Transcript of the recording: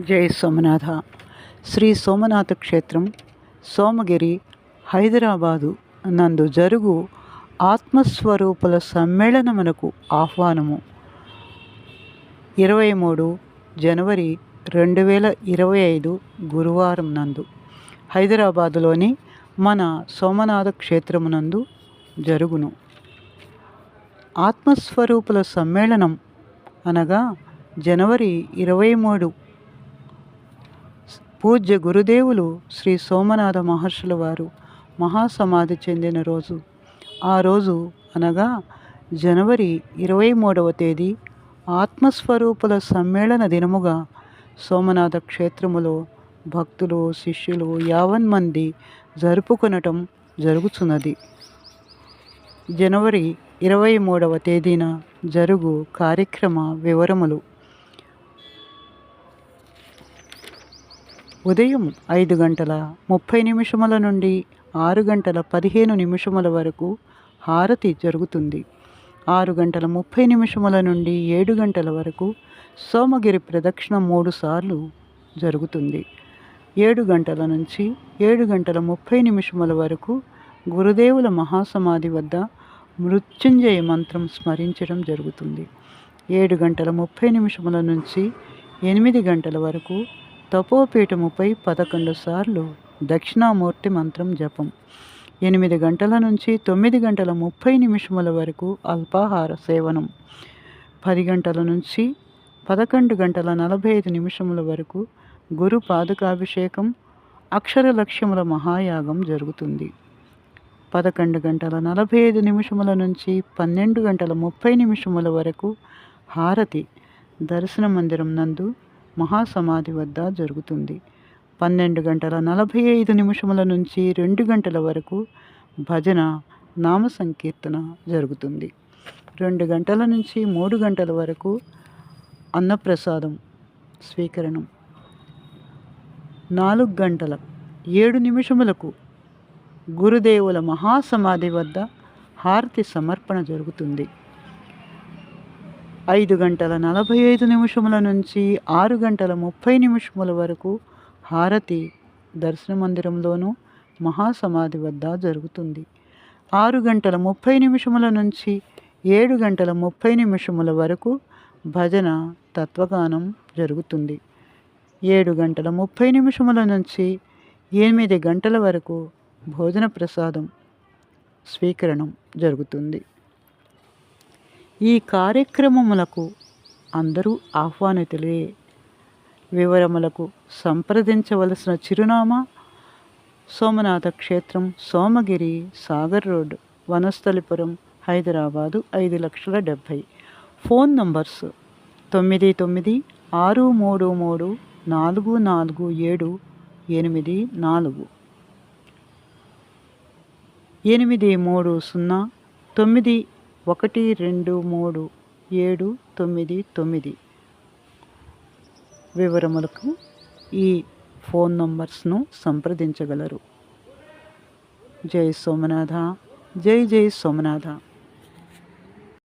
జై సోమనాథ. శ్రీ సోమనాథ క్షేత్రం సోమగిరి హైదరాబాదు నందు జరుగు ఆత్మస్వరూపుల సమ్మేళనమునకు ఆహ్వానము. ఇరవై మూడు జనవరి రెండు వేల ఇరవై ఐదు గురువారం నందు హైదరాబాదులోని మన సోమనాథ క్షేత్రమునందు జరుగును. ఆత్మస్వరూపుల సమ్మేళనం అనగా జనవరి ఇరవై మూడు పూజ్య గురుదేవులు శ్రీ సోమనాథ మహర్షుల వారు మహాసమాధి చెందిన రోజు. ఆ రోజు అనగా జనవరి ఇరవై మూడవ తేదీ ఆత్మస్వరూపుల సమ్మేళన దినముగా సోమనాథ క్షేత్రములో భక్తులు శిష్యులు యావన్ మంది జరుపుకొనటం జరుగుతున్నది జనవరి ఇరవై మూడవ తేదీన జరుగు కార్యక్రమ వివరములు. ఉదయం ఐదు గంటల ముప్పై నిమిషముల నుండి ఆరు గంటల పదిహేను నిమిషముల వరకు హారతి జరుగుతుంది. ఆరు గంటల ముప్పై నిమిషముల నుండి ఏడు గంటల వరకు సోమగిరి ప్రదక్షిణ మూడు సార్లు జరుగుతుంది. ఏడు గంటల నుంచి ఏడు గంటల ముప్పై నిమిషముల వరకు గురుదేవుల మహాసమాధి వద్ద మృత్యుంజయ మంత్రం స్మరించడం జరుగుతుంది. ఏడు గంటల ముప్పై నిమిషముల నుంచి ఎనిమిది గంటల వరకు తపోపీఠముపై పదకొండు సార్లు దక్షిణామూర్తి మంత్రం జపం. ఎనిమిది గంటల నుంచి తొమ్మిది గంటల ముప్పై నిమిషముల వరకు అల్పాహార సేవనం. పది గంటల నుంచి పదకొండు గంటల నలభై ఐదు నిమిషముల వరకు గురు పాదుకాభిషేకం అక్షర లక్ష్యముల మహాయాగం జరుగుతుంది. పదకొండు గంటల నలభై ఐదు నిమిషముల నుంచి పన్నెండు గంటల ముప్పై నిమిషముల వరకు హారతి దర్శన మందిరం నందు మహాసమాధి వద్ద జరుగుతుంది. పన్నెండు గంటల నలభై ఐదు నిమిషముల నుంచి రెండు గంటల వరకు భజన నామ సంకీర్తన జరుగుతుంది. రెండు గంటల నుంచి మూడు గంటల వరకు అన్నప్రసాదం స్వీకరణం. నాలుగు గంటల ఏడు నిమిషములకు గురుదేవుల మహాసమాధి వద్ద హారతి సమర్పణ జరుగుతుంది. ఐదు గంటల నలభై ఐదు నిమిషముల నుంచి ఆరు గంటల ముప్పై నిమిషముల వరకు హారతి దర్శన మందిరంలోనూ మహాసమాధి వద్ద జరుగుతుంది. ఆరు గంటల ముప్పై నిమిషముల నుంచి ఏడు గంటల ముప్పై నిమిషముల వరకు భజన తత్వగానం జరుగుతుంది. ఏడు గంటల ముప్పై నిమిషముల నుంచి ఎనిమిది గంటల వరకు భోజన ప్రసాదం స్వీకరణం జరుగుతుంది. ఈ కార్యక్రమములకు అందరూ ఆహ్వానితులే. వివరములకు సంప్రదించవలసిన చిరునామా సోమనాథ క్షేత్రం సోమగిరి సాగర్ రోడ్ వనస్థలిపురం హైదరాబాదు ఐదు లక్షల డెబ్భై. ఫోన్ నంబర్స్ తొమ్మిది తొమ్మిది ఆరు మూడు మూడు నాలుగు నాలుగు ఏడు ఎనిమిది నాలుగు. ఎనిమిది మూడు సున్నా తొమ్మిది ఒకటి రెండు మూడు ఏడు తొమ్మిది తొమ్మిది. వివరములకు ఈ ఫోన్ నంబర్స్ను సంప్రదించగలరు. జై సోమనాథ. జై జై సోమనాథ.